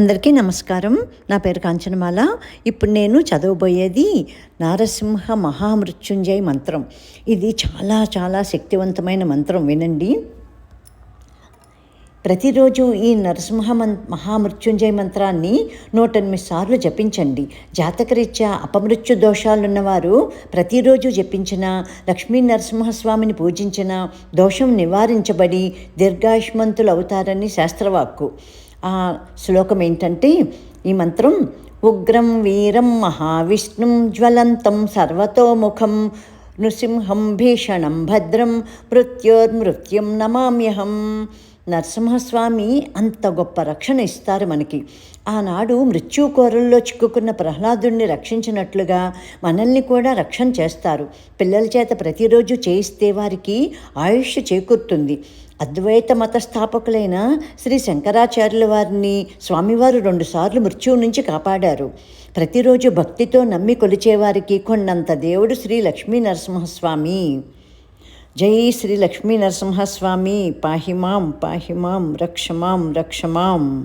అందరికీ నమస్కారం. నా పేరు కాంచనమాల. ఇప్పుడు నేను చదవబోయేది నారసింహ మహామృత్యుంజయ మంత్రం. ఇది చాలా చాలా శక్తివంతమైన మంత్రం వినండి. ప్రతిరోజు ఈ నరసింహ మన్ మహామృత్యుంజయ మంత్రాన్ని నూట ఎనిమిది సార్లు జపించండి. జాతకరీత్యా అపమృత్యు దోషాలున్నవారు ప్రతిరోజు జపించిన లక్ష్మీ నరసింహస్వామిని పూజించిన దోషం నివారించబడి దీర్ఘాయుష్మంతులు అవుతారని శాస్త్రవాక్కు. ఆ శ్లోకం ఏంటంటే ఈ మంత్రం ఉగ్రం వీరం మహావిష్ణుం జ్వలంతం సర్వతోముఖం నృసింహం భీషణం భద్రం మృత్యోర్మృత్యుం నమామ్యహం. నరసింహస్వామి అంత గొప్ప రక్షణ ఇస్తారు మనకి. ఆనాడు మృత్యుకోరల్లో చిక్కుకున్న ప్రహ్లాదుడిని రక్షించినట్లుగా మనల్ని కూడా రక్షణ చేస్తారు. పిల్లల చేత ప్రతిరోజు చేయిస్తే వారికి ఆయుష్ చేకూరుతుంది. అద్వైత మత స్థాపకులైన శ్రీ శంకరాచార్యుల వారిని స్వామివారు రెండుసార్లు మృత్యువు నుంచి కాపాడారు. ప్రతిరోజు భక్తితో నమ్మి కొలిచేవారికి కొండంత దేవుడు శ్రీ లక్ష్మీ నరసింహస్వామి. జై శ్రీ లక్ష్మీ నరసింహస్వామి. పాహిమాం పాహిమాం రక్షమాం రక్షమాం.